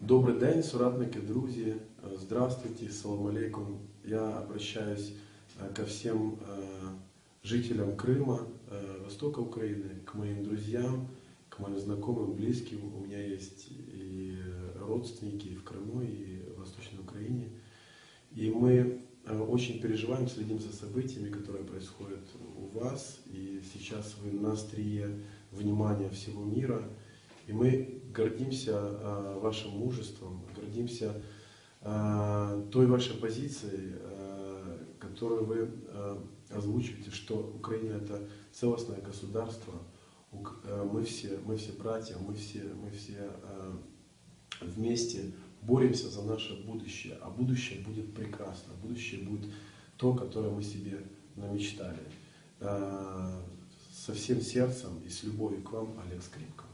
Добрый день, соратники, друзья. Здравствуйте, салам алейкум. Я обращаюсь э, ко всем э, жителям Крыма, э, востока Украины, к моим друзьям, к моим знакомым, близким. У меня есть и родственники в Крыму, и в Восточной Украине. И мы очень переживаем, следим за событиями, которые происходят у вас. И сейчас вы на внимания всего мира. И мы гордимся э, вашим мужеством, гордимся э, той вашей позицией, э, которую вы озвучиваете, что Украина это целостное государство, мы все, мы все братья, мы все, мы все вместе боремся за наше будущее, а будущее будет прекрасно, будущее будет то, которое мы себе намечтали. Со всем сердцем и с любовью к вам, Олег Скрипка.